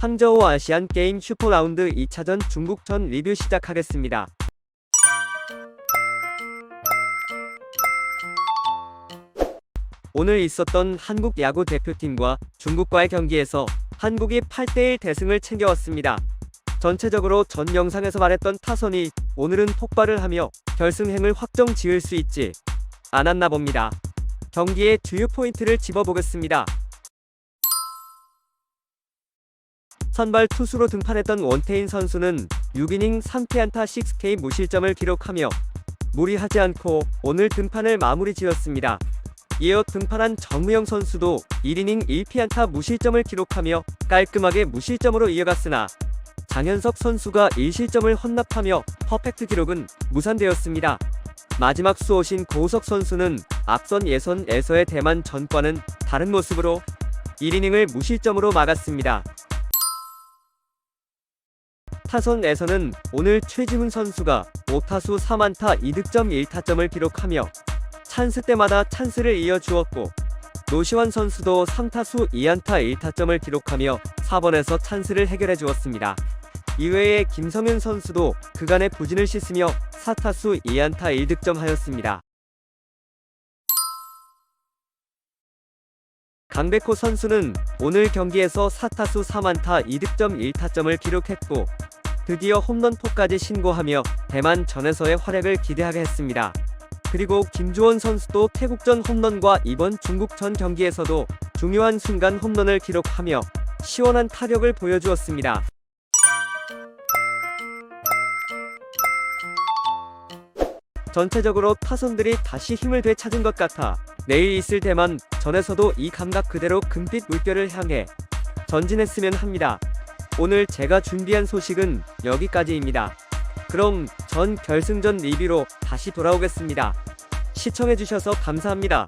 항저우 아시안 게임 슈퍼라운드 2차전 중국전 리뷰 시작하겠습니다. 오늘 있었던 한국 야구 대표팀과 중국과의 경기에서 한국이 8대1 대승을 챙겨왔습니다. 전체적으로 전 영상에서 말했던 타선이 오늘은 폭발을 하며 결승행을 확정 지을 수 있지 않았나 봅니다. 경기의 주요 포인트를 짚어보겠습니다. 선발 투수로 등판했던 원태인 선수는 6이닝 3패안타 6K 무실점을 기록하며 무리하지 않고 오늘 등판을 마무리 지었습니다. 이어 등판한 정우영 선수도 1이닝 1피안타 무실점을 기록하며 깔끔하게 무실점으로 이어갔으나 장현석 선수가 1실점을 헌납하며 퍼펙트 기록은 무산되었습니다. 마지막 수호신 고우석 선수는 앞선 예선에서의 대만 전과는 다른 모습으로 1이닝을 무실점으로 막았습니다. 타선에서는 오늘 최지훈 선수가 5타수 3안타 2득점 1타점을 기록하며 찬스 때마다 찬스를 이어주었고 노시환 선수도 3타수 2안타 1타점을 기록하며 4번에서 찬스를 해결해 주었습니다. 이외에 김성현 선수도 그간의 부진을 씻으며 4타수 2안타 1득점 하였습니다. 강백호 선수는 오늘 경기에서 4타수 3안타 2득점 1타점을 기록했고 드디어 홈런포까지 신고하며 대만 전에서의 활약을 기대하게 했습니다. 그리고 김주원 선수도 태국전 홈런과 이번 중국전 경기에서도 중요한 순간 홈런을 기록하며 시원한 타격을 보여주었습니다. 전체적으로 타선들이 다시 힘을 되찾은 것 같아 내일 있을 대만 전에서도 이 감각 그대로 금빛 물결을 향해 전진했으면 합니다. 오늘 제가 준비한 소식은 여기까지입니다. 그럼 전 결승전 리뷰로 다시 돌아오겠습니다. 시청해주셔서 감사합니다.